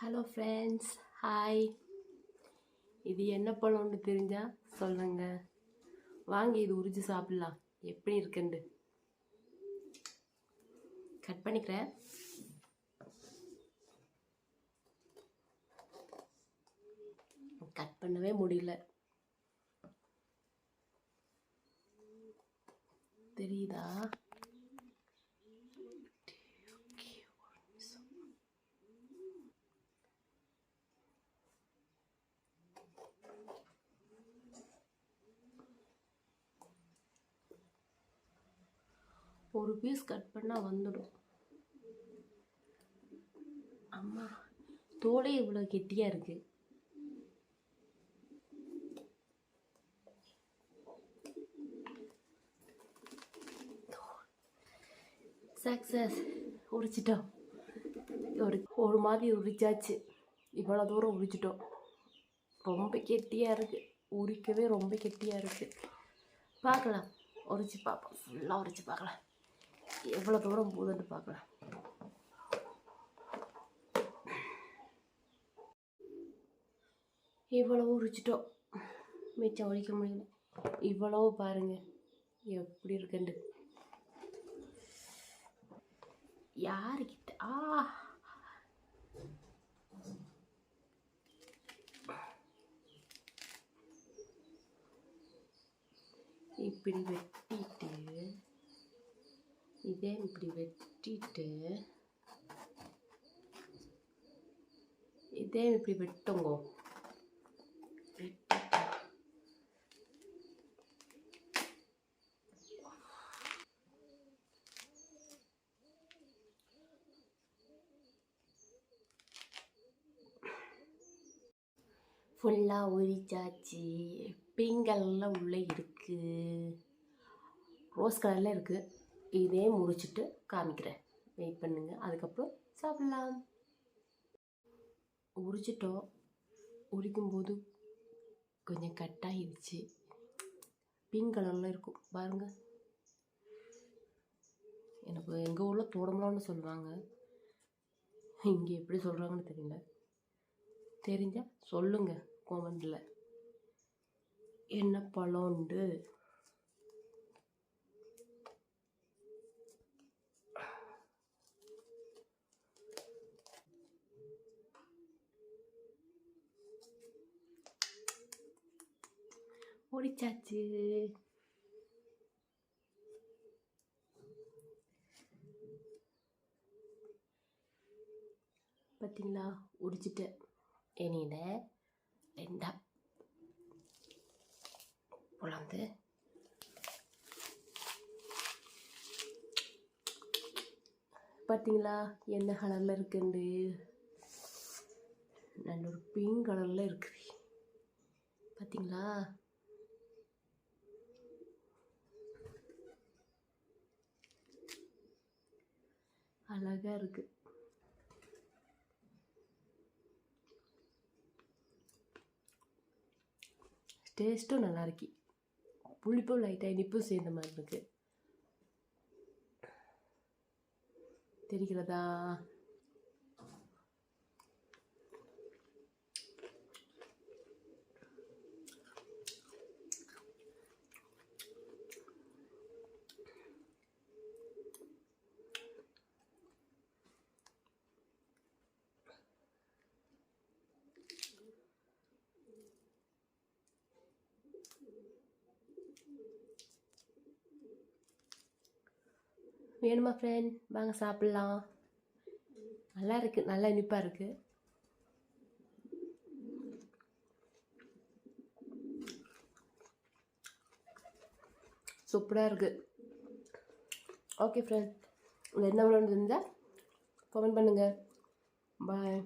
Hello friends hi இது என்ன பழம்னு தெரிஞ்சால் சொல்லுங்க. வாங்க இது உரிச்சு சாப்பிட்லாம். எப்படி இருக்குண்டு கட் பண்ணிக்கிறேன். கட் பண்ணவே முடியல. தெரியுதா? ஒரு பீஸ் கட் பண்ணால் வந்துடும். அம்மா தோலே இவ்வளோ கெட்டியாக இருக்கு. சக்ஸஸ் உரிச்சிட்டோம். ஒரு ஒரு மாதிரி உரிச்சாச்சு. இவ்வளோ தூரம் உரிச்சிட்டோம். ரொம்ப கெட்டியாக இருக்குது உரிக்கவே ரொம்ப கெட்டியாக இருக்குது பார்க்கலாம். உரிச்சு பார்ப்போம். ஃபுல்லாக உரிச்சு பார்க்கலாம். எவ்வளோ தூரம் போகுதுன்னு பார்க்கலாம். இவ்வளவு உரிச்சிட்டோம். மிச்சம் உரிக்க முடியல. இவ்வளவு பாருங்க. எப்படி இருக்குண்டு யாருக்கிட்ட ஆ. இப்படி இதே இப்படி வெட்டிட்டு இதே இப்படி வெட்டுங்க. ஃபுல்லாக உரிச்சாச்சு. பிங்க் கலரில் உள்ளே இருக்குது ரோஸ் கலரில் இருக்குது இதே முடிச்சுட்டு காமிக்கிறேன். வெயிட் பண்ணுங்க. அதுக்கப்புறம் சாப்பிட்லாம். உரிச்சிட்டோம். உரிக்கும்போது கொஞ்சம் கட்டாகிடுச்சு பிங்க் கலரில் இருக்கும். பாருங்கள் எனக்கு எங்கள் ஊரில் தோடம்பலாம்னு சொல்லுவாங்க. இங்கே எப்படி சொல்கிறாங்கன்னு தெரியல. தெரிஞ்சால் சொல்லுங்கள் கோமெண்டில் என்ன பழம்ண்டு முடிச்சாச்சு பார்த்தீங்களா உரிச்சிட்டேன் இனியில ரெண்டா உலாந்து பார்த்தீங்களா என்ன கலரில் இருக்குண்டு நல்ல ஒரு பிங்க் கலரில் இருக்குது பார்த்தீங்களா அழகாக இருக்குது டேஸ்ட்டும் நல்லா இருக்கு. புளிப்பும் லைட்டாக இனிப்பும் சேர்ந்த மாதிரி இருக்குது தெரிகிறதா? வேணுமா ஃப்ரெண்ட் வாங்க சாப்பிட்லாம். நல்லா இருக்குது நல்லா இனிப்பாக இருக்குது சூப்பராக இருக்குது ஓகே ஃப்ரெண்ட் என்ன வேணும்னு இருந்தால் கமெண்ட் பண்ணுங்கள் பாய்